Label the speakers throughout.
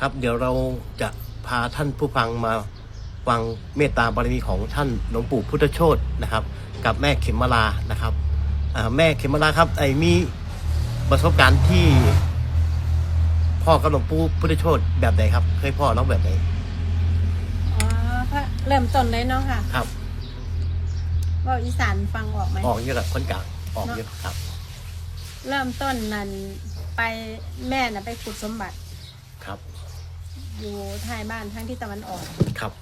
Speaker 1: ครับเดี๋ยวเราจะพาท่านผู้ฟังมาฟังเมตตาบารมีของท่านหลวงปู่พุทธโชตนะครับ กับแม่เขมมาลานะครับอ่าแม่เขมมาลาครับไอ้มีประสบการณ์ที่พ่อกับหลวงปู่พุทธโชตแบบไหนครับ เคยพ่อน้องแบบไหน
Speaker 2: อ๋อพระเริ่มต้นเลยเนาะค่ะ
Speaker 1: ครับ
Speaker 2: เว่าอีสานฟังออกไหม
Speaker 1: ออกเยอะกับคนกลางออกเยอะครับ
Speaker 2: เริ่มต้นนั้นไปแม่น่ะไปขุดสมบัติ
Speaker 1: ครับ
Speaker 2: อยู่ท้ายบ้านทั้งที่ตะวันออก
Speaker 1: ครับ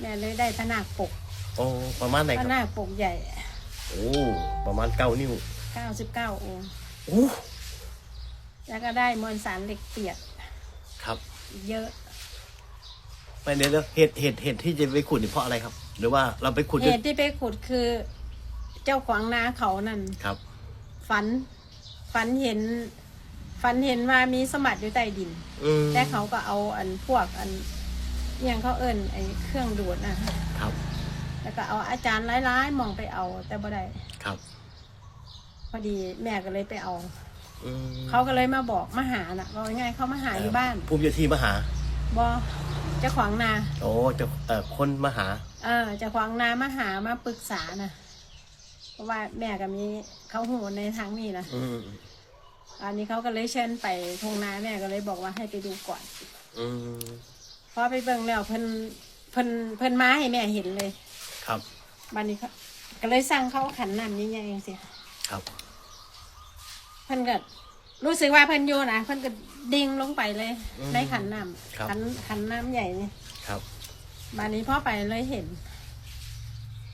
Speaker 2: แม่เลยได้พระนาคปก
Speaker 1: โอ้ประมาณไหน
Speaker 2: พ
Speaker 1: ค
Speaker 2: ระ
Speaker 1: รับ
Speaker 2: นาคปกใหญ่
Speaker 1: โอ้ประมาณเก้านิ้ว
Speaker 2: 99องค์
Speaker 1: โอ้
Speaker 2: แล้วก็ได้มวลสารเหล็กเปียก
Speaker 1: ครับ
Speaker 2: อีกเยอะ
Speaker 1: ไปเดี๋ยวเดี๋ยวเหตุเหตุเหตุที่จะไปขุดนี่เพราะอะไรครับ หรือว่าเราไปขุด
Speaker 2: เห
Speaker 1: ด้วย
Speaker 2: ตุที่ไปขุดคือ เจ้าขวางนาเขานั่น
Speaker 1: ครับ
Speaker 2: ฝัน ฝันเห็น ฝันเห็นว่ามีสมบัติอยู่ใต้ดิน
Speaker 1: อืม
Speaker 2: แต่เขาก็เอาอันพวกอันอหยังเขาเอิ้นไอ้เครื่องดูดนะ
Speaker 1: ครับ
Speaker 2: แล้วก็เอาอาจารย์ร้ายๆมองไปเอา แต่บ่ได้
Speaker 1: ครับ
Speaker 2: พอดีแม่ก็เลยไปเอา
Speaker 1: อืม
Speaker 2: เขาก็เลยมาบอกมาหาน่ะว่าง่ายๆเขามาหาอยู่บ้าน
Speaker 1: ภูมิเจ้าที่มาหา
Speaker 2: บอเจะขวางนา
Speaker 1: โอ้เจะเอ่อคนมาหา
Speaker 2: เออเจะขวางนามาหามาปรึกษานะเพราะว่าแม่ก็มีเขาหูในทางนี้นะ
Speaker 1: อืม
Speaker 2: อันนี้เขาก็เลยเชิญไปทงนาแม่ก็เลยบอกว่าให้ไปดูก่อน
Speaker 1: อืม
Speaker 2: พอไปเบิ่งแล้วเพิ่นเพิ่นเพิ่นมาให้แม่เห็นเลย
Speaker 1: ครับ
Speaker 2: บันนี้เขาก็เลยสั่งเขาขันน้ำนี้ยังไงสิ
Speaker 1: ครับ
Speaker 2: เพิ่นก็รู้สึกว่าเพิ่นโยนะเพิ่นก็ดิ่งลงไปเลย
Speaker 1: อืม
Speaker 2: ในขันน้
Speaker 1: ครับำ
Speaker 2: ขันขันน้ำใหญ่นี่
Speaker 1: ครับ
Speaker 2: บันนี้พ่อไปเลยเห็น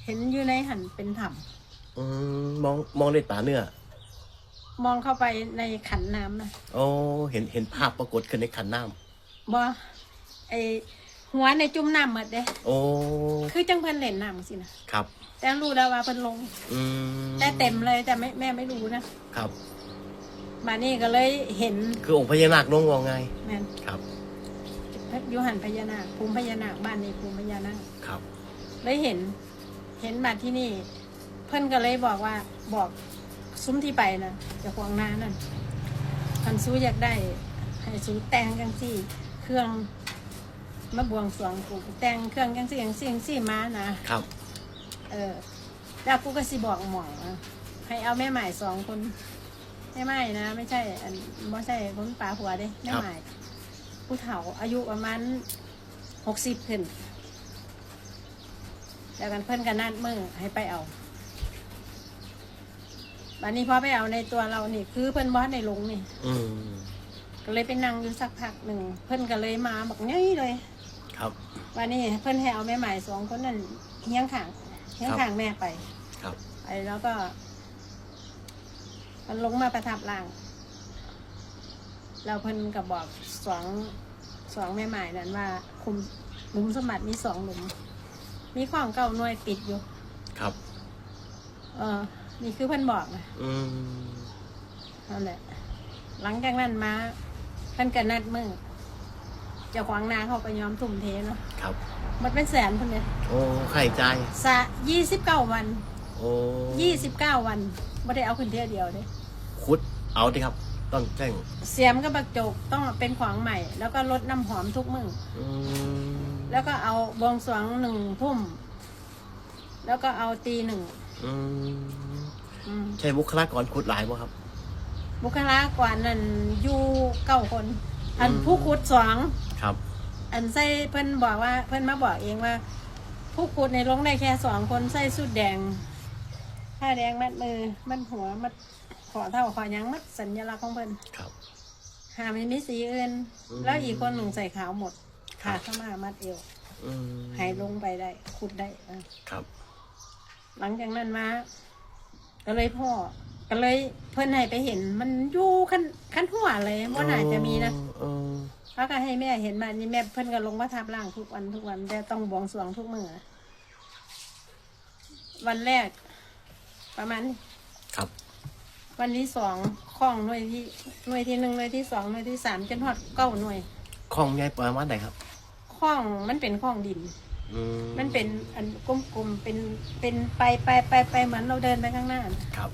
Speaker 2: เห็นอยู่ในหันเป็นถ้
Speaker 1: อืมมองมองด้วยตาเนื้อำ
Speaker 2: มองเข้าไปในขันน้ำนะ
Speaker 1: โอ้เห็นเห็นภาพปรากฏขึ้นในขันน้
Speaker 2: บอไอหัวในจุ่มน้ำหมดเด้ำ
Speaker 1: โอ้
Speaker 2: คือจังเพิ่นเล่นน้ำสินะ ครับ แต่รู้แล้วว่าเพิ่นลง
Speaker 1: อืม
Speaker 2: แต่เต็มเลยแต่ไม่แม่ไม่รู้นะครับ มานี่ก็เลยเห็น
Speaker 1: คือองค์พญานาคน้องวองไง
Speaker 2: แม่น
Speaker 1: ครับ
Speaker 2: อยูหันพญานาคภูมิพญานาคบ้านในภูมิพญานาค
Speaker 1: ครับ
Speaker 2: เลยเห็น เห็นบัตรที่นี่ เพิ่นก็เลยบอกว่าบอก ซุ้มที่ไปนะเจะควงนานั่นคันซูอยากได้ ให้ซูแต่งจังซี่ เครื่องมาบวงสรวงกูแต่งเครื่องจังซี่จังซี่จังซี่มานะครับ เออแล้วกูก็สิบอกหมองอะให้เอาแม่ใหม่สองคนแม่ใหม่นะ ไม่ใช่อันไม่ใช่คนป่าหัวเด้แม่ใหม่ผู้เฒ่าอายุประมาณหกสิบขึ้น แล้วกันเพื่อนกันนัดมือให้ไปเอา บัดนี้พอไปเอาในตัวเรานี่คือเพื่อนบอสในลงนี่
Speaker 1: อืม
Speaker 2: ก็เลยไปนั่งอยู่สักพักหนึ่ง เพื่อนก็เลยมาบอกง่ายเลย
Speaker 1: ครับ
Speaker 2: วันนี้เพื่อนให้เอาแม่ใหม่สองคนนั่นเฮี้ยงขางเฮี้ยงขางแม่ไป
Speaker 1: ครับ
Speaker 2: ไปแล้วก็ มันลงมาประทับร่าง เราเพิ่นกับบอกสองสองแม่ใหม่นั้นว่า คุมหลุมสมบัติมีสองหลุม มีของเก่าหน่วยปิดอยู่
Speaker 1: ครับ
Speaker 2: เออ นี่คือเพิ่นบอกนะ
Speaker 1: อืม
Speaker 2: นั่นแหละ หลังจากนั้นมาเพิ่นก็นัดมือเจ้าขวางนาเขาก็ยอมทุ่มเทเนาะ
Speaker 1: ครับ
Speaker 2: มันเป็นแสนคนเนี่ย
Speaker 1: โอ้ไข่ใจาย
Speaker 2: สะยี่สิบเก้าวัน
Speaker 1: โอ้
Speaker 2: ยี่สิบเก้าวันไม่ได้เอาขึ้นเที่ยวเดียวเด้
Speaker 1: คุดเอาดิครับ ต้องแจ้ง
Speaker 2: เสียมกับบักจกต้องเป็นของใหม่ แล้วก็ลดน้ำหอมทุกมือ
Speaker 1: อืม
Speaker 2: แล้วก็เอาบวงสรวงหนึ่งทุ่ม แล้วก็เอาตีหนึ่ง
Speaker 1: อืม
Speaker 2: อืม
Speaker 1: ใช่บุคลากรคุดหลายบ่ครับ
Speaker 2: บุคลากรนั่นอยู่เก้าคน อัน
Speaker 1: อืม
Speaker 2: ผู้ขุดสอง
Speaker 1: ครับ
Speaker 2: อันใส่เพิ่นบอกว่า เพิ่นมาบอกเองว่า ผู้ขุดในลงได้แค่สองคนใส่สุดแดงผ้าแดงมัดมือ มัดหัวมัดขอเท่าขอหยังมัดสัญลักษณ์ของเพิ่น
Speaker 1: ครับ
Speaker 2: หาไม่มีสีอื่น
Speaker 1: อืม
Speaker 2: แล้วอีกคนหนึ่งใส่ขาวหมด
Speaker 1: ครั
Speaker 2: ขา
Speaker 1: บ
Speaker 2: เข้ามามัดเอว
Speaker 1: อืม
Speaker 2: หายลงไปได้ขุดได้อะ
Speaker 1: ครับ
Speaker 2: หลังจากนั้นมา ก็เลยพ่อ ก็เลยเพิ่นให้ไปเห็น มันอยู่ขั้นขั้นหัวเลยว่าน่าจะมีนะ
Speaker 1: เออ
Speaker 2: เขาก็ให้แม่เห็นมานี่แม่เพิ่นก็ลงมาทับร่างทุกวันทุกวันแต่ต้องบวงสรวงทุกมื้อวันแรก ประมาณนี้
Speaker 1: ครับ
Speaker 2: วันที่สองข้องหน่วยที่หน่วยที่หนึ่งหน่วยที่สองหน่วยที่สามจนฮอดเก้าหน่วย
Speaker 1: ของใหญ่ประมาณไหนครับ
Speaker 2: ข้องมันเป็นข้องดิน
Speaker 1: อื
Speaker 2: มันเป็นอันกลมๆเป็นเป็นไปไปไปไปเหมือนเราเดินไปข้างหน้าน่ะ
Speaker 1: ครับ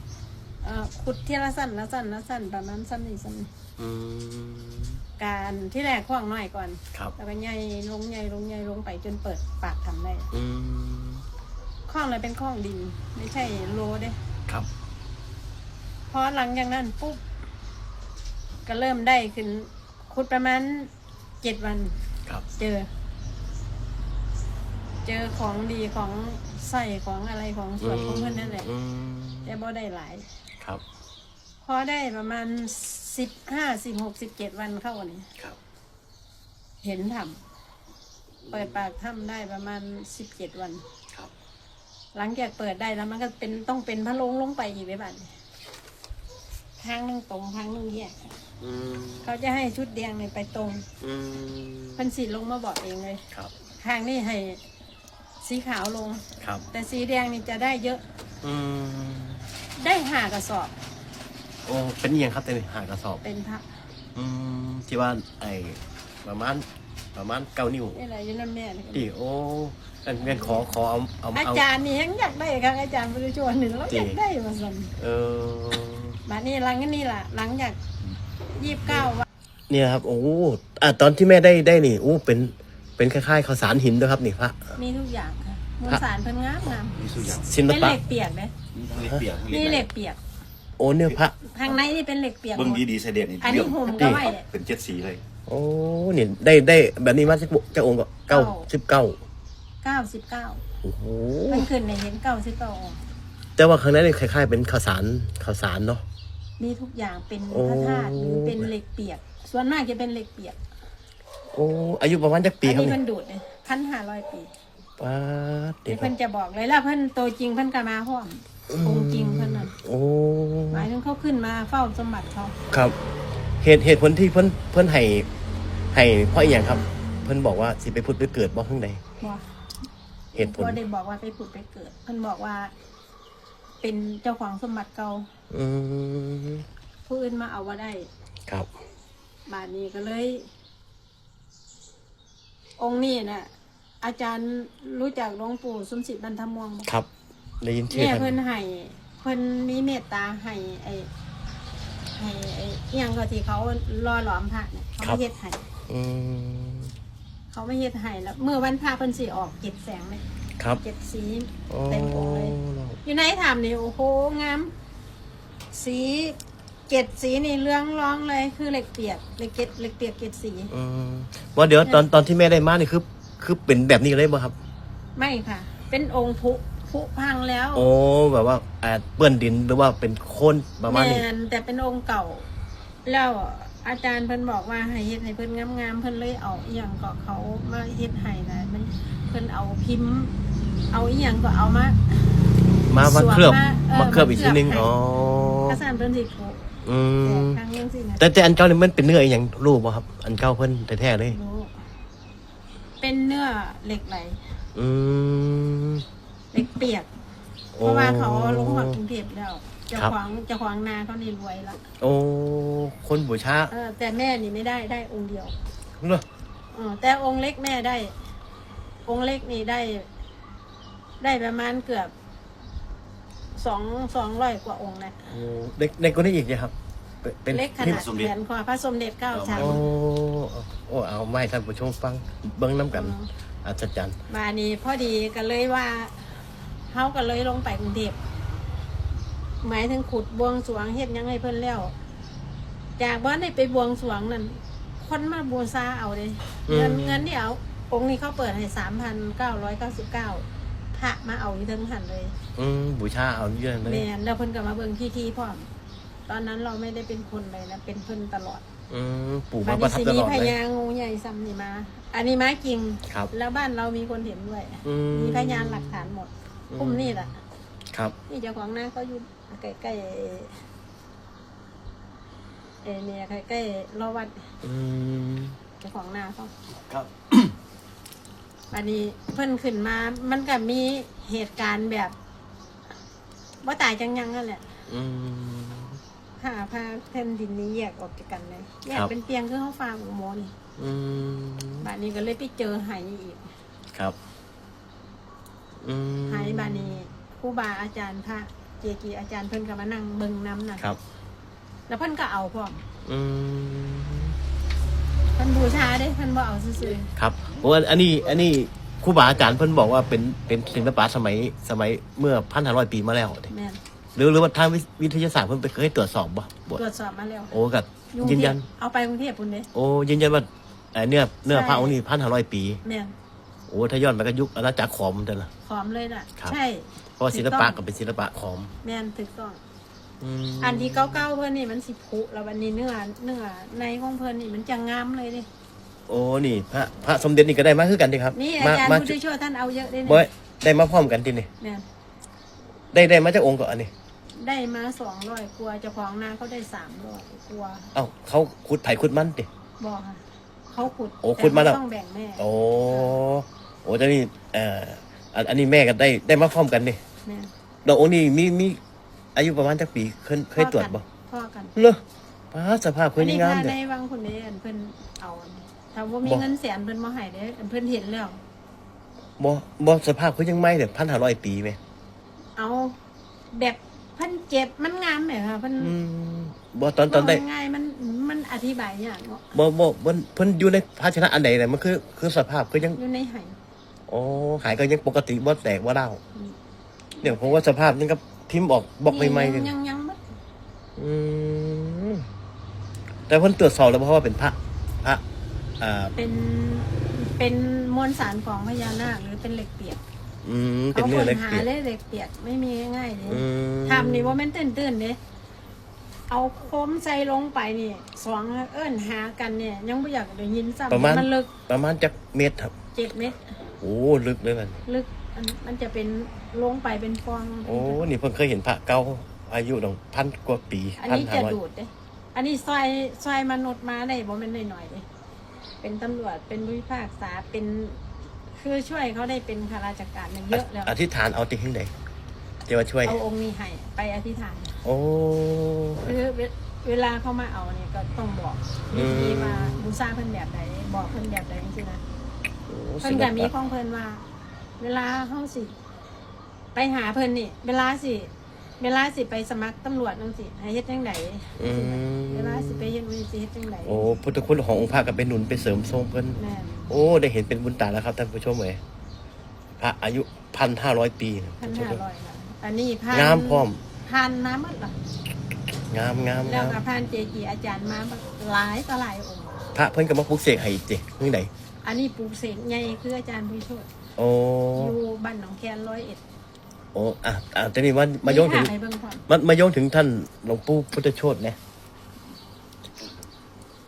Speaker 2: เอ่อขุดที่ละสั้นละสั้นละสั้นประมาณสั้นนี่สั้นนี่
Speaker 1: อืม
Speaker 2: การที่แรกขว้างน้อยก่อน
Speaker 1: ครับ
Speaker 2: แล้วก็ใหญ่ลงใหญ่ลงใหญ่ลงไปจนเปิดปากทำได้
Speaker 1: อืม
Speaker 2: ข้องเลยเป็นข้องดี ไม่ใช่โลเด้
Speaker 1: ครับ
Speaker 2: พอหลังจากนั้นปุ๊บก็เริ่มได้ขึ้นขุดประมาณเจ็ดวัน
Speaker 1: ครับ
Speaker 2: เจอ เจอของดีของใส่ของอะไรของส่วนของเพื่อนนั่นแหละ
Speaker 1: อืม
Speaker 2: แต่บ่ได้หลาย
Speaker 1: ครับ
Speaker 2: พอได้ประมาณสิบห้าสิบหกสิบเจ็ดวันเข้านี่
Speaker 1: ครับ
Speaker 2: เห็นทำเปิดปากถ้ำได้ประมาณสิบเจ็ดวัน
Speaker 1: ครับ
Speaker 2: หลังจากเปิดได้แล้วมันก็เป็นต้องเป็นพระโลงลงไปอีกไปบ้านทางหนึงตรงทางหนึงแยก
Speaker 1: อืม
Speaker 2: เขาจะให้ชุดแดงเนี่ยไปตรง
Speaker 1: อืม
Speaker 2: เพันสีลงมาบอกเองเลย
Speaker 1: ครับ
Speaker 2: ทางนี้ให้ สีขาวลง
Speaker 1: ครับ
Speaker 2: แต่สีแดงนี่จะได้เยอะ
Speaker 1: อืม
Speaker 2: ได้หากระสอบ
Speaker 1: โอ้เป็นอิหยังครับแต่นี่หากระสอบ
Speaker 2: เป็นพระ
Speaker 1: อืมที่ว่าไอ้ประมาณประมาณเก้านิ้ว
Speaker 2: นี่แหละอยูน้ำแม่นี่
Speaker 1: ดิโอ้อันงั้นขอขอเอาเอา
Speaker 2: อา
Speaker 1: เอา
Speaker 2: จารย์นี่ยังอยากได้ครับอาจารย์บริจวนหนึ่งแล้วอยากได้มาสั่น
Speaker 1: เออ
Speaker 2: บัดนี้หลังนี่ล่ะหลังจากยี่สิบเก้าวัน
Speaker 1: เนี่ยครับโอ้อะตอนที่แม่ได้ได้นี่โอ้เป็น เป็นคล้ายๆข้าวสารหินด้วยครับนี่พระ
Speaker 2: มีทุกอย่างค่ะมวลสารเพิ่นงามงาม
Speaker 3: มีสุดอย่าง
Speaker 1: ศิล
Speaker 2: เป็น
Speaker 1: ปะ
Speaker 2: เหล็กเปียกเลย
Speaker 3: มีทั้งเหล็กเปียกทั้ง
Speaker 2: นี่เห
Speaker 3: เห
Speaker 2: ล็
Speaker 3: ล็
Speaker 2: ก
Speaker 3: ก
Speaker 2: เปียก
Speaker 1: โอ้เนี่ยพระ
Speaker 2: ทางในนี่เป็นเหล็กเปียกห
Speaker 3: เบิ้ง
Speaker 2: มด
Speaker 3: ดีดีๆใส่เด็ดนี่
Speaker 2: อันนี้
Speaker 3: เดี่ยว
Speaker 2: ห่มก็ไว้เนี่ย
Speaker 3: เป็นเจ็ดสีเลย
Speaker 1: โอ้เนี่ยได้ได้แบบนี้มาสักเจ้าองค์ก็เก้า
Speaker 2: เก้า
Speaker 1: สิบเก้า
Speaker 2: เก้าสิบเก้า
Speaker 1: โอ้โห
Speaker 2: มันขึ้นในเห็นเก้าสิบเก้าออก
Speaker 1: แต่ว่าครั้งนั้นเนี่ยคล้ายๆเป็นข้าวสารข้าวสารเนาะ
Speaker 2: มีทุกอย่างเป็น
Speaker 1: โอ้
Speaker 2: พระธาตุหรือเป็นเหล็กเปียก ส่วนมากจะเป็นเหล็กเปียก
Speaker 1: โอ้อายุประมาณจักปี
Speaker 2: อัน
Speaker 1: ครับ
Speaker 2: นี้
Speaker 1: เนี่
Speaker 2: เพิ่
Speaker 1: ย
Speaker 2: นดูดเลยพันห้าร้อยปี
Speaker 1: ป้าดเด็
Speaker 2: เดี๋
Speaker 1: ก
Speaker 2: ยวเพิ่นจะบอกเลยแล้วเพิ่นโตจริงเพิ่นก็มาห้อมองค์จริงเพิ่นน่ะ
Speaker 1: โอ้
Speaker 2: หมายถึงเขาขึ้นมาเฝ้าสมบัติเขา
Speaker 1: ครับ เหตุเหตุผลที่เพิ่นเพิ่นให้ให้เพราะอหย่างครับ เพิ่นบอกว่าสิไปพุทธไปเกิดบ่ข้างใน
Speaker 2: บอก
Speaker 1: เหตุผล
Speaker 2: บ่ได้บอกว่าไปผุดไปเกิด เพิ่นบอกว่า เป็นเจ้าของสมบัติเก่า
Speaker 1: อืม
Speaker 2: ผู้อื่นมาเอาว่าได้
Speaker 1: ครับ
Speaker 2: บาทนี้ก็เลย องค์นี้น่ะอาจารย์รู้จักหลวงปู่สมศิษย์บรรทมวงบ่
Speaker 1: ครับ ได้ยินชื่อ
Speaker 2: เนี่ย
Speaker 1: ท่า
Speaker 2: เพิ่
Speaker 1: น
Speaker 2: นให้เพิ่นมีเมตตาให้ไอ้ให้ไอ้อิหยังก็ที่เขารอหลอมพระเนี่ยเขาไม่เฮ็ดให้
Speaker 1: อืม
Speaker 2: เขาไม่เฮ็ดให้แล้วเมื่อวันพระเพิ่นสิออกเจ็ดแสงเลย
Speaker 1: ครับ
Speaker 2: เจ็ดสี
Speaker 1: โอ้
Speaker 2: เต็มองค์เลย อยู่ในถามนี่โอ้โหงามสี เกล็ดสีนี่เรื่องร้องเลยคือเหล็กเปียกเหล็กเกล็ดเหล็กเปียกเกล็ดสี
Speaker 1: อืมว่าเดี๋ยวตอนตอนที่แม่ได้มานี่คือคือเป็นแบบนี้เลยบ่ครับ
Speaker 2: ไม่ค่ะ เป็นองค์ผุผุพังแล้ว
Speaker 1: โอ้แบบว่าอาจเปื้อนดินหรือว่าเป็นโคลนประมาณนี้
Speaker 2: แนแต่เป็นองค์เก่า แล้วอาจารย์เพิ่นบอกว่าให้เฮ็ดให้เพิ่นงามๆเพิ่นเลยเอาอีหยังก็เขามาเฮ็ดให้นะมันเพิ่นเอาพิมพ์ เอาอีหยังก็เอามา
Speaker 1: มามา
Speaker 2: สวม
Speaker 1: เคลือบ
Speaker 2: มาเออ
Speaker 1: มาเคลือบอีกทีนึง
Speaker 2: มาเคลือบให้
Speaker 1: อ๋อ ก
Speaker 2: ระสานเพิ่นสิผุ
Speaker 1: อื
Speaker 2: แต่
Speaker 1: ม
Speaker 2: ครั้งยังสินะ
Speaker 1: แต่แต่อันเจ้านี่มันเป็นเนื้ออหย่างรูปบ่ครับ อันเจ้าเพิ่นแท้ๆเลย
Speaker 2: รู้เป็นเนื้อเหล็กไหล
Speaker 1: อืม
Speaker 2: เหล็กเปียก เพ
Speaker 1: โอ้
Speaker 2: ราะว่าเขาลงมากรุงเทพแล้วเจ้า
Speaker 1: ครับ
Speaker 2: ของเจ้าของนาเขานี่รวยละ
Speaker 1: โอ้ คนบูชา
Speaker 2: เออ แต่แม่นี่ไม่ได้ได้องค์เดียว
Speaker 1: เนอะ
Speaker 2: เออแต่องค์เล็กแม่ได้ องค์เล็กนี่ได้ ได้ประมาณเกือบ สองสองร้อยกว่าองค์นะ
Speaker 1: โอ้เด็กเด็กก็ได้อีกเนี่ยครับ เป็นเป็น
Speaker 2: เล็กขนาดแขนคอพระสมเด็จเก้าชั้น
Speaker 1: โอ้โอ้เอาไม่ท่านผู้ชมฟังเบิ้งน้ำกัน
Speaker 2: อืม
Speaker 1: อัศจรรย์
Speaker 2: มานี่พอดีก็เลยว่าเขาก็เลยลงไปกรุงเทพหมายถึงขุดบวงสรวงเฮ็ดหยังให้เพิ่นแล้วจากบ้านได้ไปบวงสรวงนั่นคนมาบูชาเอาเลยเงินเงินเดี๋ยวองค์นี้เขาเปิดให้สามพันเก้าร้อยเก้าสิบเก้า พระมาเอาอยู่ทั้งหันเลย
Speaker 1: อืมบูชาเอาเยอะเล
Speaker 2: แม
Speaker 1: ย
Speaker 2: นแล้วเพิ่นก็มาเบิ่งที่ที่พร้อม ตอนนั้นเราไม่ได้เป็นคนเลยนะเป็นเพิ่นตลอด
Speaker 1: อืมปู่
Speaker 2: บั
Speaker 1: มา
Speaker 2: ด
Speaker 1: ประ
Speaker 2: นี้
Speaker 1: ทับ
Speaker 2: สิ
Speaker 1: ต
Speaker 2: มี
Speaker 1: ลอด
Speaker 2: พ
Speaker 1: เลย
Speaker 2: ญางูใหญ่ซ้ำนี่มา อันนี้ม้าจริง
Speaker 1: ครับ
Speaker 2: แล้วบ้านเรามีคนเห็นด้วย
Speaker 1: อืม
Speaker 2: มีพยานหลักฐานหมดกลุ่มนี่แหละ
Speaker 1: ครับ
Speaker 2: นี่เจ้าของหน้าก็อยู่ใกล้ๆเอเนี่ยใกล้ๆรอวัด
Speaker 1: อืม
Speaker 2: เจ้าของหน้าเขา
Speaker 1: ครับ
Speaker 2: วันนี้เพิ่นขึ้นมา มันก็มีเหตุการณ์แบบว่าตายจังยังนั่นแหละ
Speaker 1: อืม
Speaker 2: ผ่าพาแผ่นดินนี้แยกออกจากกันเลยแยก
Speaker 1: ครับ
Speaker 2: เป็นเตียงคือเขาฟาของหมอนี่
Speaker 1: อืม
Speaker 2: บานนี้ก็เลยไปเจอไหอีก
Speaker 1: ครับอืม
Speaker 2: ไหบานนี้ครูบาอาจารย์พระจกีอาจารย์เพิ่นก็มานั่งเบิ่งน้ำน่ะ
Speaker 1: ครับ
Speaker 2: แล้วเพิ่นก็เอาพร้อม
Speaker 1: อืม
Speaker 2: เพิ่นบูชาเด้เพิ่นบ่เอาซื่อ
Speaker 1: ครับโอ้อันนี้อันนี้ครูบาอาจารย์เพิ่นบอกว่าเป็นเป็นศิลปะสมัยสมัยเมื่อพันห้าร้อยปีมาแล้ว
Speaker 2: ๆแม่น
Speaker 1: หรือหรือว่าทางวิทยาศาสตร์เพิ่นไปเคยตรวจสอบบ่บ่
Speaker 2: ตรวจสอบมาแล้ว
Speaker 1: โอ้กับ
Speaker 2: อยู่กรุ
Speaker 1: ยื
Speaker 2: ง
Speaker 1: น
Speaker 2: เท
Speaker 1: ยั
Speaker 2: พ
Speaker 1: น
Speaker 2: เอาไปกรุงเทพพุ่นเด้
Speaker 1: โอ้ยืนยันว่าเอ่อเนื้อเนื้อ
Speaker 2: ใช่
Speaker 1: พระองค์นี้พันห้าร้อยปี
Speaker 2: แม่น
Speaker 1: โอ้ถ้าย้อนไปก็ยุคอาณาจักรขอมแต่ละ
Speaker 2: ขอมเลยน่ะ
Speaker 1: ครับ
Speaker 2: ใช่
Speaker 1: เพราะว่าศิลปะ
Speaker 2: ถูกต้อง
Speaker 1: ก็เป็นศิลปะขอม
Speaker 2: แม่นถูกต้อง
Speaker 1: อืม
Speaker 2: อันที่เก้าๆเพิ่นนี่มันสิผุแล้ววันนี้เนื้อเนื้อในของเพิ่นนี่มันจะงามเลยเดิ
Speaker 1: โอ้นี่พระพระสมเด็จนี่ก็ได้มาคือกันดิครับ
Speaker 2: นี่อา
Speaker 1: มา
Speaker 2: จารย์
Speaker 1: มา
Speaker 2: ผู้ช่วยท่านเอาเยอะเลย
Speaker 1: บ่
Speaker 2: เนี่ย
Speaker 1: ได้มาพร้อมกันทีนี่
Speaker 2: แม่น
Speaker 1: ได้ได้มาจากองค์ก่อนอันนี้
Speaker 2: ได้มาสองร้อยกลัวาเจ้าของนาเขาได้สามร้อยกลัวา
Speaker 1: เอ้าเขาขุดไผ่ขุดมันติ
Speaker 2: บอกค่ะเขาขุด
Speaker 1: โอ้ขุดมาแล้ว
Speaker 2: ต่เขต้องแบ่งแม่
Speaker 1: โอ้โอ้เจ้านี่เอ่ออันอันนี้แม่ก็ได้ได้มาพร้อมกันนี่
Speaker 2: แม่
Speaker 1: ดอกองค์นี้มีมี อายุประมาณจักปีเคยเคยตรวจบ่
Speaker 2: พ่อกัน
Speaker 1: เลอป้าสภาพเพิ่
Speaker 2: อั
Speaker 1: น
Speaker 2: นนี้
Speaker 1: งาม
Speaker 2: พา
Speaker 1: เด้
Speaker 2: ได้วังคนนี้อันเพิ่นเอาอันนี้ถ้าว่ามี
Speaker 1: บอก
Speaker 2: เงินแสนเพิ่นมาให้เด้ออันเพิ่นเห็นแล้ว
Speaker 1: บ่บ่สภาพเพิ่นยังใหม่เด้1,500ปีแม่
Speaker 2: เอาแบบเพิ่นเจ็บมันงามไหมคะเพิ่น
Speaker 1: อืมบ่ตอนตอนได้
Speaker 2: ว่าง่ายๆมันมันอธิบายยากเนาะ
Speaker 1: บ่บ่เพิ่นเพิ่นอยู่ในภาชนะอันใดน่ะมันคือคือสภาพก็ยัง
Speaker 2: อยู่ในไห
Speaker 1: โอ้หายก็ยังปกติบ่แตกบ่เล่าว
Speaker 2: อืม
Speaker 1: เดี๋ยวผมว่าสภาพนี่ก็ พิมพ์ออกบอกใหม่ๆเลย
Speaker 2: ยังยังบ่
Speaker 1: อืมแต่เพิ่นตรวจสอบแล้วเพราะว่าเป็นพระพระอ่า
Speaker 2: เป็นเป็นมวลสารของพญานาคหรือเป็นเหล็กเปียก
Speaker 1: อืมเป็น
Speaker 2: เขา
Speaker 1: เนื้
Speaker 2: ค
Speaker 1: อนเล็ก
Speaker 2: หา
Speaker 1: เปียก
Speaker 2: เลยเหล็กเปียกไม่มีง่ายๆเลย
Speaker 1: อืม
Speaker 2: ทำนี่ว่าแม่นตื่นตื่นๆเด้เอาโคมใส่ลงไปนี่สองเอิ้นหากันเนี่ย ยังไม่อยากได้ยินซ้ำ
Speaker 1: ประมาณ
Speaker 2: มันลึก
Speaker 1: ประมาณจักเมตรครับ
Speaker 2: เจ็ดเมตร
Speaker 1: โอ้ลึกเลยมัน
Speaker 2: ลึก อันมันจะเป็นลงไปเป็นฟอง
Speaker 1: โอ้ นี่เพิ่งเคยเห็นพระเก่าอายุตั้งพันกว่าปี
Speaker 2: อัน
Speaker 1: พัน
Speaker 2: นี้
Speaker 1: ห้า
Speaker 2: จะ
Speaker 1: ร้อย
Speaker 2: ดูดเด้อันนี้ซอยซอยมนุษย์มาได้บ่แม่นหน่อยๆเด้เป็นตำรวจเป็นผู้พิพากษาเป็นคือช่วยเขาได้เป็นข้าราชการเนี่ยเยอะแล้ว
Speaker 1: อธิษฐานเอาติที่ไหนเดี๋ยวมาช่วย
Speaker 2: เอาองค์นี้ให้ไปอธิษฐาน
Speaker 1: โอ้
Speaker 2: คือเวเวลาเขามาเอาเนี่ยก็ต้องบอก
Speaker 1: อื
Speaker 2: วิ
Speaker 1: ม
Speaker 2: ธีว่าบูชาเพิ่นแบบไหนบอกเพิ่นแบบไหนจริงๆนะ
Speaker 1: โอ้
Speaker 2: เพิ่นก็มีของเพิ่นว่า เวลาเฮาสิ ไปหาเพิ่นนี่ เวลาสิ เวลาสิไปสมัครตำรวจจังสิให้เฮ็ดจังได
Speaker 1: อืม
Speaker 2: เวลาสิไปเฮ็ดมันสิเฮ็ดจังได
Speaker 1: โอ้พุทธคุณขององค์พระกับเป็นหนุนไปเสริมทรงเพิ่น
Speaker 2: แม่น
Speaker 1: โอ้ได้เห็นเป็นบุญตาแล้วครับท่านผู้ชมเอ๋ยพระอายุพันห้าร้อยปีนะ
Speaker 2: พันห้าร้อยนะอันนี้พัน
Speaker 1: งามพร้อม
Speaker 2: พันน้ำหมดล่ะ
Speaker 1: งามงาม
Speaker 2: แล้ว
Speaker 1: งาม
Speaker 2: ก็พันเจจีอาจารย์มาหลายต่อหลายองค์
Speaker 1: พระเพิ่นก็มาปลุกเสกให้อีกจินี่ไหน
Speaker 2: อันนี้ปลูกเสกใหญ่คืออาจารย์ผู้ช่วย
Speaker 1: โอ้
Speaker 2: อยู่บ้านหนองแคนร้อยเอ็ด
Speaker 1: โอ้อะอะแต่นี่ว่ามาโยงถึง
Speaker 2: ให้เบิ่งความ
Speaker 1: มามาโยงถึงท่านหลวงปู่พุทธโชตนะ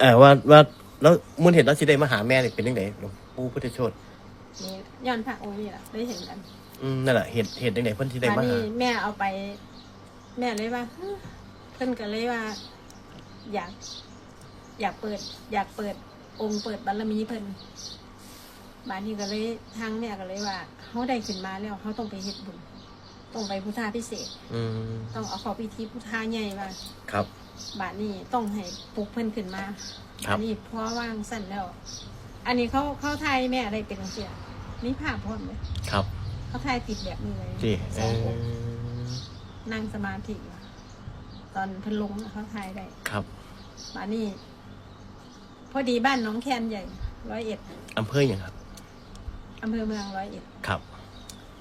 Speaker 1: เออว่าว่าแล้วมูลเหตุแล้วสิได้มาหาแม่นี่เป็นยังไงหลวงปู่พุทธโชต
Speaker 2: นี่ย้อนพระองค์นี่แหละได้เห็นกัน
Speaker 1: อืมนั่นแหละเหตุเหตุยังไงเพิ่นที่ได้
Speaker 2: อัน
Speaker 1: มา
Speaker 2: นี้
Speaker 1: หา
Speaker 2: แม่เอาไป แม่เลยว่าเฮ้ยเพิ่นก็เลยว่า อยาก อยากเปิด อยากเปิด องค์เปิดบารมีเพิ่น บานนี้ก็เลยทางแม่ก็เลยว่าเขาได้ขึ้นมาแล้วเขาต้องไปเฮ็ดบุญต้องไปพุทธาพิเศษก
Speaker 1: อืม
Speaker 2: ต้องเอาเขอพิธีพุทธาใหญ่ว่า
Speaker 1: ครับ
Speaker 2: บาทนี้ต้องให้ปลุกเพิ่นขึ้นมา
Speaker 1: ครับ
Speaker 2: อันนี้เพราะว่างสั้นแล้ว อันนี้เขาเขาไทยแม่อะไรเป็นเสียนี่ภาพพร้อมเลย
Speaker 1: ครับ
Speaker 2: เขาไทยติดแบบนี้เลย
Speaker 1: ที่
Speaker 2: ส
Speaker 1: เอ
Speaker 2: อง
Speaker 1: อ
Speaker 2: องค์นั่งสมาธิอยู่ตอนเพิ่นลงน่ะเขาไทยได้
Speaker 1: ครับ
Speaker 2: บาทนี้ พอดีบ้านหน้องแคนใหญ่ร้อยเอ็ด
Speaker 1: อำเภออย่างครับ
Speaker 2: อำเภอเมืองร้อยเอ็ด
Speaker 1: ครับ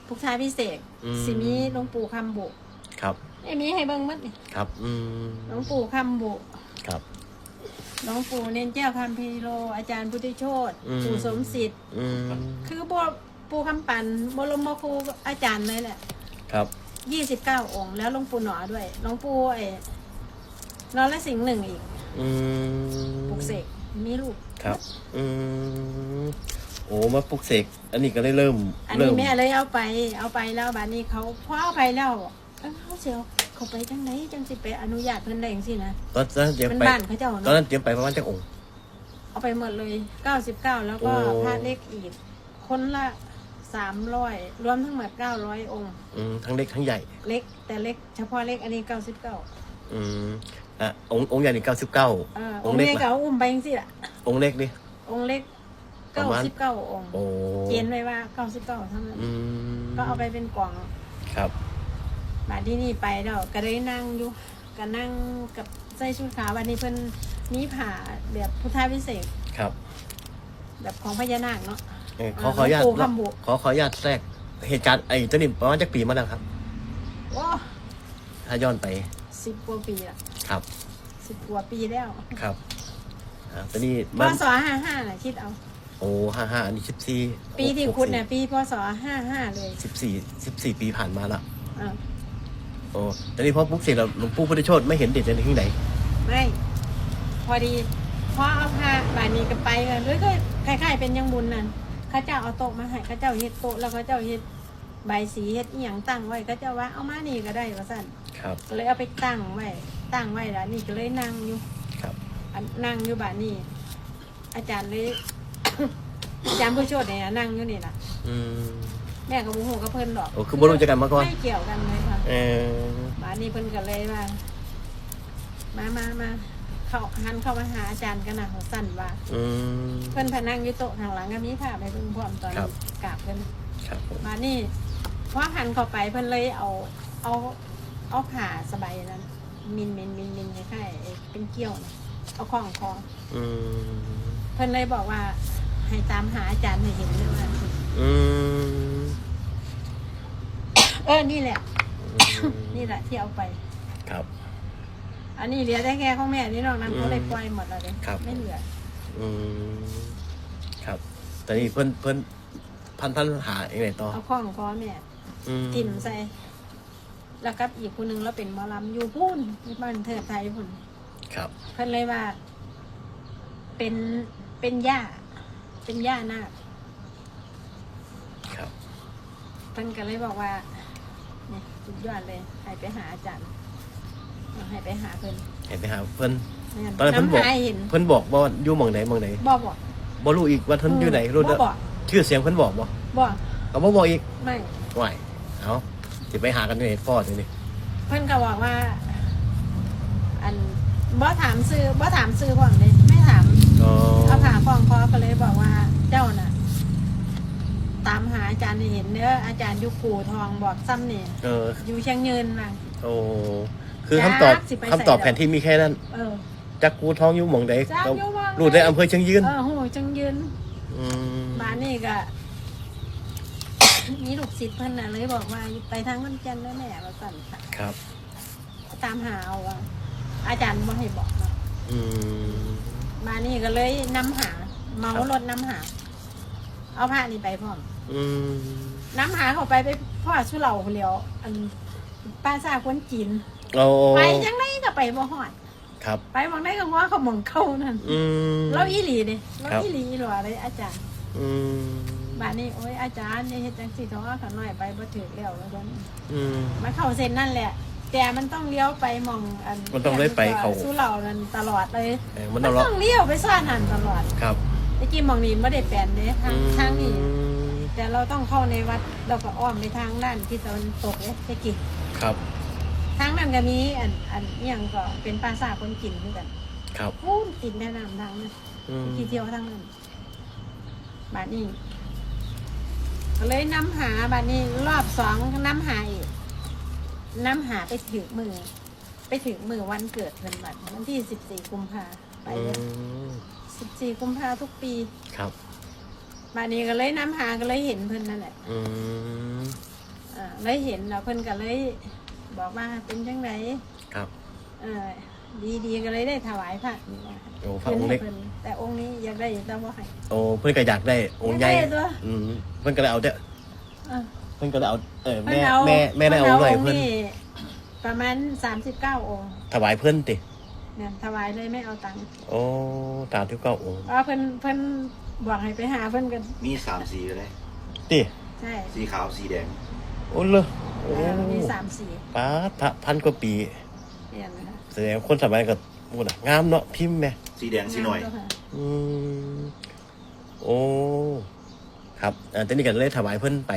Speaker 2: พุกชายพิเศษ
Speaker 1: อืม
Speaker 2: สิมีหลวงปู่คำบุ
Speaker 1: ครับ
Speaker 2: ไอ้มีให้เบิ่งหมัดนี่
Speaker 1: ครับอืม
Speaker 2: หลวงปู่คำบุ
Speaker 1: ครับ
Speaker 2: หลวงปู่เน้นแก้วคำพีโรอาจารย์พุทธิโชต
Speaker 1: อืม
Speaker 2: ปู่สมศิษย์
Speaker 1: อืม
Speaker 2: คือบัวปูคำปันบรมครูอาจารย์เลยแหละ
Speaker 1: ครับ
Speaker 2: ยี่สิบเก้าองค์ แล้วหลวงปู่หนอด้วยหลวงปู่ไอ้นรสิงห์หนึ่งอีก
Speaker 1: อืม
Speaker 2: ปลุกเสกมีลูก
Speaker 1: ครับอืม โอ้มาปลุกเสกอันนี้ก็ได้เริ่ม
Speaker 2: อัน
Speaker 1: เริ่
Speaker 2: นี้
Speaker 1: ม
Speaker 2: แม่เลยเอาไป เอาไปแล้วบัดนี้เขาพอเอาไปแล้วเอ้าเขาเสียวเขาไปจังไหนจังสิไปอนุญาตเพิ่นได้จังสินะ
Speaker 1: ตอนนั้นเตรียม
Speaker 2: เป็น
Speaker 1: ไป
Speaker 2: บ้านเขาเจ้า
Speaker 1: ตอน
Speaker 2: เนาะ
Speaker 1: นั้นเตรียมไปประมาณจักองค์
Speaker 2: เอาไปหมดเลยเก้าสิบเก้าแล้วก็
Speaker 1: โอ้
Speaker 2: พระเล็กอีก คนละสามร้อยรวมทั้งหมดเก้าร้อยองค์
Speaker 1: อืมทั้งเล็กทั้งใหญ่
Speaker 2: เล็กแต่เล็กเฉพาะเล็กอันนี้เก้าสิบเก้า
Speaker 1: อืมอะองค์องค์ใหญ่นี่เก้าสิบเก้า
Speaker 2: เออ
Speaker 1: อ
Speaker 2: องง
Speaker 1: ค์
Speaker 2: ค์
Speaker 1: เล็ก
Speaker 2: เล็ก
Speaker 1: ล่ะ
Speaker 2: ก็เอาอุ้มไปจังสิล่ะ
Speaker 1: องค์เล็กดิ
Speaker 2: องค์เล็ก
Speaker 1: ประ
Speaker 2: เก้า
Speaker 1: มาณ
Speaker 2: สิบเก้าองค์
Speaker 1: โอ้
Speaker 2: เขียนไว้ว่าเก้าสิบเก้าเท่านั้น
Speaker 1: อืม
Speaker 2: ก็เอาไปเป็นกล่อง
Speaker 1: ครับ
Speaker 2: บาดที่นี่ไปแล้วก็ได้นั่งอยู่ก็นั่งกับใส่ชุดขาววันนี้เพิ่นมีผ่าแบบพุทธวิเศษ
Speaker 1: ครับ
Speaker 2: แบบของพญานาคเนาะ
Speaker 1: เออขอขออนุญาต
Speaker 2: หลวงปู่คำบุ
Speaker 1: ขอขออนุญาตแทรกเหตุการณ์ไอ้ตัวนี้ประมาณจักปีมาแล้วครับ
Speaker 2: โอ้
Speaker 1: ถ้าย้อนไป
Speaker 2: สิบกว่าปีละ
Speaker 1: ครับ
Speaker 2: สิบกว่าปีแล้ว
Speaker 1: ครับอ่าตัวนี้
Speaker 2: พ
Speaker 1: มัน
Speaker 2: ศห้าห้าน่ะคิดเอา
Speaker 1: โอ้ห้าห้าอันนี้สิบสี่
Speaker 2: ปีที่คุณเนี่ยปีพศห้าห้าเลย
Speaker 1: สิบสี่สิบสี่ปีผ่านมาแล้ว
Speaker 2: อ่า
Speaker 1: โอ้ตอนนี้พอปุ๊บเสร็จแล้วหลวงปู่พุทธโชตไม่เห็นเด็ดในที่ไหน
Speaker 2: ไม่ พอดีพอเอาผ้าบานนี้ก็ไปกันด้วยก็คล้ายๆเป็นยังบุญนั่นเข้าเจ้าเอาโต๊ะมาให้เข้าเจ้าเฮ็ดโต๊ะแล้วเข้าเจ้าเฮ็ดใบสีเฮ็ดอีหยังตั้งไว้เข้าเจ้าว่าเอามานี่ก็ได้ว่าสั่น
Speaker 1: ครับ
Speaker 2: ก็เลยเอาไปตั้งไว้ตั้งไว้แล้วนี่ก็เลยนั่งอยู่
Speaker 1: ครับ
Speaker 2: อันนั่งอยู่บ้านนี่อาจารย์เลย อาจารย์ผู้โชดเนี่ยนั่งอยู่นี่ล่ะ
Speaker 1: อืม
Speaker 2: แม่กับบุหูกับเพิ่นดอก
Speaker 1: โอ้คือบ่รู้จักกันมาก่อน
Speaker 2: ไม่เกี่ยวกันเลยค่ะ
Speaker 1: เออ
Speaker 2: บ้านนี้เพิ่นก็เลยว่ามามามาเข้าหันเข้ามาหาอาจารย์กันนะของสั่นว่า
Speaker 1: อืม
Speaker 2: เพิ่นพนังอยู่โต๊ะทางหลังก็มีค่ะไปเพิ่งพร้อมตอน
Speaker 1: ครับ
Speaker 2: กราบเพิ่น
Speaker 1: ครับผม
Speaker 2: มานี่พอหันเข้าไปเพิ่นเลยเอาเอาเอาผ้าสบายนั้นมินมินมินมินคล้ายๆไอ้เป็นเกี้ยวนะเอาของคอง
Speaker 1: อืม
Speaker 2: เพิ่นเลยบอกว่า ให้ตามหาอาจารย์ให้เห็นเลยว่า
Speaker 1: อืม
Speaker 2: เออนี่แหละ นี่แหละที่เอาไป
Speaker 1: ครับ
Speaker 2: อันนี้เหลือได้แค่ของแม่นี่นอกนั้น
Speaker 1: อืม
Speaker 2: เขาเลยปล่อยหมดแล้วเลย
Speaker 1: ครับ
Speaker 2: ไม่เหลือ
Speaker 1: อืมครับ แต่นี่เพิ่นเพิ่นพันพันหาอย่างไรต่อ
Speaker 2: เอาของคอแม่
Speaker 1: อืม
Speaker 2: ติ่มใส่ แล้วกับอีกคนนึงเราเป็นหมอลำอยู่พุ่นที่บ้านเทิดไทยพุ่น
Speaker 1: ครับ
Speaker 2: เพิ่นเลยว่า เป็นเป็นย่า เป็นย่านาค
Speaker 1: ครับ
Speaker 2: เพิ่นก็เลยบอกว่าเนี่ยสุดยอดเลยให้ไปหาอาจารย์เอาให้ไปหาเพิ่น
Speaker 1: เห็นไหมครับเพิ่น
Speaker 2: แม่น
Speaker 1: ตอนนั้นเพิ่นบอกำ
Speaker 2: หาเห็น
Speaker 1: เพิ่นบอกว่าอยู่หมองไหนหมองไหน
Speaker 2: บอกบอก
Speaker 1: บ่รู้อีกว่าเพิ่นอยู่ไหนรู้
Speaker 2: บ่
Speaker 1: แต่
Speaker 2: บอก
Speaker 1: ชื่อเสียงเพิ่นบอกบ่
Speaker 2: บอก
Speaker 1: ก็บ่บอกอีก
Speaker 2: ไม่
Speaker 1: ไหวเอาสิไปหากันอยู่ในฟอดนี่นี่
Speaker 2: เพิ่นก็บอกว่า อันบ่ถามซื้อบ่ถามซื้อพ่อมเลยไม่ถาม
Speaker 1: อ๋อ
Speaker 2: เอาผ่าฟองคอก็เลยบอกว่าเจ้าน่ะ ตามหา อาจารย์ให้เห็นเด้ออาจารย์อยุกู่ทองบอกซ้ำเนี่ย
Speaker 1: เออ
Speaker 2: อยู่เชียงยืนมา
Speaker 1: โอ้คือคำตอบ
Speaker 2: จักสิไปใส่
Speaker 1: คำตอบแผนที่มีแค่นั้น
Speaker 2: เออ
Speaker 1: จักกูท้องอยู่หมองใด
Speaker 2: จักอยู่หม้องใด
Speaker 1: รู้ได้อำเภอเชียงยืน
Speaker 2: เออโหเชียงยืน
Speaker 1: อืม
Speaker 2: บ้านนี่ก็มีลูกศิษย์เพิ่นน่ะเลยบอกว่าไปทางวันจันทร์แล้วแม่มาสั่นค่ะ
Speaker 1: ครับ
Speaker 2: ตามหาเอาว่าอาจารย์บ่ให้บอกเนาะ
Speaker 1: อืม
Speaker 2: บ้านนี่ก็เลยนำหาเมารถนำหา เอาผ้านี่ไปพร้อม
Speaker 1: อืม
Speaker 2: น้ำหาเขาไปไปพ่อชุเหล่าคนเดียวอันป้าซาคนจีน
Speaker 1: โอ้
Speaker 2: ไปยังไงก็ไปบ่ฮอด
Speaker 1: ครับ
Speaker 2: ไปมองได้ก็ว่าเขามองเข้านั่น
Speaker 1: อืม
Speaker 2: เราอีหลีเด้เรา
Speaker 1: ครับ
Speaker 2: อีหลีหรอเลยอาจารย์
Speaker 1: อืม
Speaker 2: บ้านนี้โอ้ยอาจารย์เนี่ยเฮ็ดจังซี่ท้อเขาหน่อยไปบ่ถึกแล้วแล้วก็
Speaker 1: อืม
Speaker 2: มาเข้าเส้นนั่นแหละ แต่มันต้องเลี้ยวไปมองอัน
Speaker 1: มันต้องเลี้ยวไปเข้า
Speaker 2: สุเหล่านั่นตลอดเลย
Speaker 1: เออมัน
Speaker 2: มั
Speaker 1: ต้อนงรอ
Speaker 2: ต้องเลี้ยวไปซ่อนนั่นตลอด
Speaker 1: ครับ
Speaker 2: ตะกี้มองนี้บ่ได้แปลนเด้ทางทางนี้
Speaker 1: อืม
Speaker 2: แต่เราต้องเข้าในวัดเราก็อ้อมไปทางด้านที่ตะวันตกเนี่ยตะกี้
Speaker 1: ครับ
Speaker 2: ทางนั้นก็มีอันอันอหย่างก็เป็นปลาสาคนกินเหมือนกัน
Speaker 1: ครับ
Speaker 2: พูนกินแนะนำทางนั้น
Speaker 1: อืม
Speaker 2: ที่เที่ยวทางนั้นบาดนี้ก็เลยน้ำหาบาดนี้รอบสองน้ำหาอีกน้ำหาไปถึงมือ ไปถึงมือวันเกิดเพิ่นบัดวันที่สิบสี่กุมภาไป
Speaker 1: อื
Speaker 2: เลย
Speaker 1: ม
Speaker 2: สิบสี่กุมภาทุกปี
Speaker 1: ครับ
Speaker 2: บาดนี้ก็เลยน้ำหาก็เลยเห็นเพิ่นนั่นแหละ
Speaker 1: อืม
Speaker 2: อ่าเลยเห็นแล้วเพิ่นก็เลย บอกว่าเป็นจังไง
Speaker 1: ครับ
Speaker 2: เออดีดีๆก็เลยได้ถวายพระนี่ว่า
Speaker 1: โอ้พระองค์เล็ก
Speaker 2: พิ่นแต่องค์นี้อยากได้แต่ว่าให้
Speaker 1: โอ้เพื่อนก็อยากได้องค์ใหญ่
Speaker 2: อยากได้ตัว
Speaker 1: อืมเพื่อนก็เลยเอาเด้อ
Speaker 2: เออ
Speaker 1: เพื่อนก็เลยเอาเออ
Speaker 2: เพิ่
Speaker 1: แม่
Speaker 2: นเอา
Speaker 1: แม่แม่ได้เอาเลย
Speaker 2: พิ่
Speaker 1: เพื่อน
Speaker 2: นี่ประมาณสามสิบเก้าองค์
Speaker 1: ถวายเพื่อนติ
Speaker 2: เนี่ยถวายเลยไม่เอาตังค์
Speaker 1: โอ้ตามที่เก้าองค์
Speaker 2: เพราะเพิ่นเพิ่น บอกให้ไปหาเพิ่นกัน
Speaker 3: มีสามสีเลย
Speaker 1: ติ
Speaker 2: ใช่
Speaker 3: สีขาวสีแดง
Speaker 1: โอ้เลยโอ้
Speaker 2: เออมีสามสี่
Speaker 1: ป้าพระพันกว่าปี
Speaker 2: เนี่ยนะคะ
Speaker 1: แสดงคนสมัยก็โอ้น่ะงามเนาะพิมพ์แม่
Speaker 3: สีแดงสีหน่อย
Speaker 2: งามเจ้าค่ะ
Speaker 1: อืมโอ้ครับอ่าตอนนี้ก็เลยถวายเพื่อนไป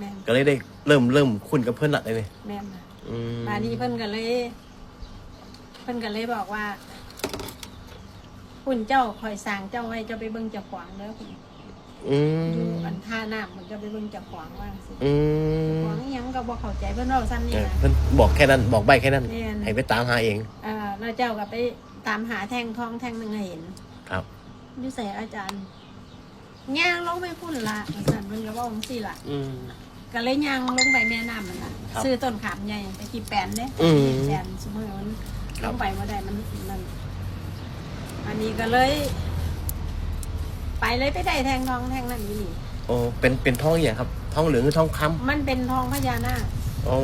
Speaker 2: แม่น
Speaker 1: ก็เลยได้เริ่มเริ่มคุ้นกับเพื่อนละเลยนี่
Speaker 2: แม่นนะ
Speaker 1: อืม
Speaker 2: มานี้เพิ่นก็เลย เพิ่นก็เลยบอกว่า คุณเจ้าคอยสร้างเจ้าไว้เจ้าไปเบิ่งเจ้าขวางเด้อคุณ
Speaker 1: อื
Speaker 2: อยู่
Speaker 1: ม
Speaker 2: อันท่าน้ำมันก็ไปเบิ่งเจับขวางว่างสิ
Speaker 1: อืม
Speaker 2: ขวางอิหยังก็บ่เข้าใจเพิ่นเว้าซ้ำนี่
Speaker 1: เออ
Speaker 2: นะ
Speaker 1: เพิ่นบอกแค่นั้นบอกใบแค่นั้น
Speaker 2: แม่น
Speaker 1: ให้ไปตามหาเอง
Speaker 2: อ่าแล้วเจ้าก็ไปตามหาแท่งทองแท่งหนึงให้เห็น
Speaker 1: ครับ
Speaker 2: อยู่ใส่อาจารย์ย่างลงไปพุ่นละอาจารย์เพิ่นก็เว้าจังซี่ล่ะ
Speaker 1: อืม
Speaker 2: ก็เลยย่างลงไปแม่น้ำมันล่ะ
Speaker 1: ครับ
Speaker 2: ซื้อต้นขามใหญ่ไปกี่แปลนเด้
Speaker 1: อืม
Speaker 2: แปลนสมมุติว่ามัน
Speaker 1: ครั
Speaker 2: ล
Speaker 1: บ
Speaker 2: งไปบ่ได้มันมัน อันนี้ก็เลย ไปเลยไปได้แทงทองแทงนั้นอยู่นี่
Speaker 1: โอ้เป็นเป็นทองอย่างครับทองเหลืองหรือทองคำ
Speaker 2: มันเป็นทองพญานาค
Speaker 1: โอ้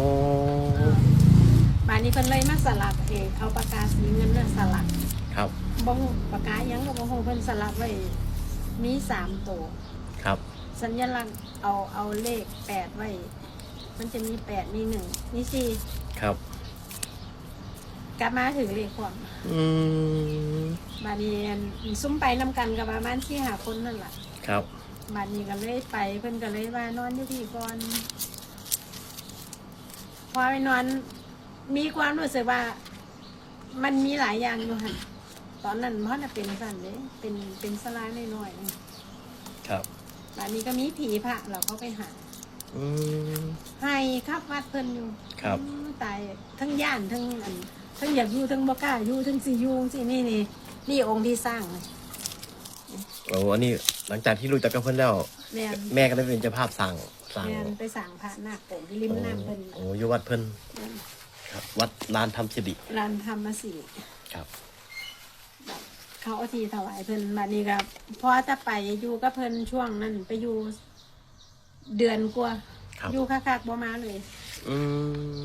Speaker 2: บานนี้เพิ่นเลยมาสลักเองเอาปากกาสีเงินน่ะสลัก
Speaker 1: ครับ
Speaker 2: บ่ฮู้ปากกาหยังก็บ่ฮู้เพิ่นสลักไว้มีสามตัว
Speaker 1: ครับ
Speaker 2: สัญลักษณ์เอาเอาเลขแปดไว้ มันจะมีแปดมีหนึ่งมีสี่
Speaker 1: ครับ
Speaker 2: กลับมาถึงเลขความ
Speaker 1: อืม
Speaker 2: บา นนี้อันซุ้มไปนำกันกับประมาณสี่หาคนนั่นแหละ
Speaker 1: ครับ
Speaker 2: บานนี้ก็เลยไปเพิ่นก็เลยว่านอนอยู่ที่ก่อนพอไปนอน มีความรู้สึกว่า มันมีหลายอย่างอยู่หันตอนนั้นเพราะน่ะเป็นสั่นเลยเป็นเป็นสลายน้อยๆ
Speaker 1: ครับ
Speaker 2: บานนี้ก็มีผีพระเราก็ไปหา
Speaker 1: อืม
Speaker 2: ให้ครับวัดเพิ่นอยู่
Speaker 1: ครับ
Speaker 2: อืมตายทั้งย่านทั้งอันทั้งอยากอยู่ทั้งบ่กล้าอยู่ทั้งสิอยู่สินี่นี่ นี่องค์ที่สร้างเลย
Speaker 1: โอ้อันนี้หลังจากที่รู้จักกับเพื่อนแล้ว
Speaker 2: แม่น
Speaker 1: แม่ก็ได้เป็นเจ้าภาพสั่งสั่ง
Speaker 2: แม่นไปสั่งพระนาคโป่งที่ริมน้ำเพิ่น
Speaker 1: โอ้อยวัดเพิ่น
Speaker 2: แม่น
Speaker 1: ครับ วัดลานธรรมสิริ
Speaker 2: ร้านธรรมสิ
Speaker 1: ครับ
Speaker 2: เขาเอาทีถวายเพิ่นบัดนี้ครับพอจะไปอยู่กับเพิ่นช่วงนั้นไปอยู่เดือนกว่า
Speaker 1: ครับ
Speaker 2: อยู่คักๆบ่มาเลย
Speaker 1: อื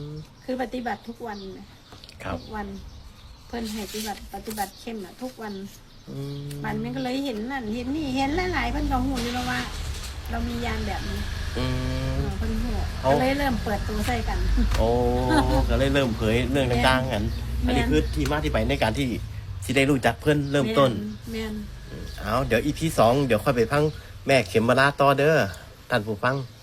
Speaker 1: ม
Speaker 2: คือปฏิบัติทุกวันนะครับ ทุกวัน เพิ่นให้ปฏิบัติปฏิบัติเข้มอะทุกวัน
Speaker 1: อืม
Speaker 2: มันมันก็เลยเห็นนั่นเห็นนี่เห็นหลายๆเพิ่นก็หูอยู่แล้วว่า เรามียานแบบนี้
Speaker 1: อื
Speaker 2: เอ
Speaker 1: ม
Speaker 2: อเพิ่นหู
Speaker 1: เอา
Speaker 2: ก็เลยเริ่มเปิดตัวใส่กัน
Speaker 1: โอ้ ก็เลยเริ่มเผยเรื่องต่างๆกัน
Speaker 2: แม่น
Speaker 1: อันนี้คือที่มาที่ไปในการที่ที่ได้รู้จักเพื่อนเริ่มต้น
Speaker 2: แม่น
Speaker 1: เอาเดี๋ยวอีพีสองเดี๋ยวค่อยไปพังแม่เข็มมาลาต่อเด้อท่านผู้ฟัง
Speaker 2: แ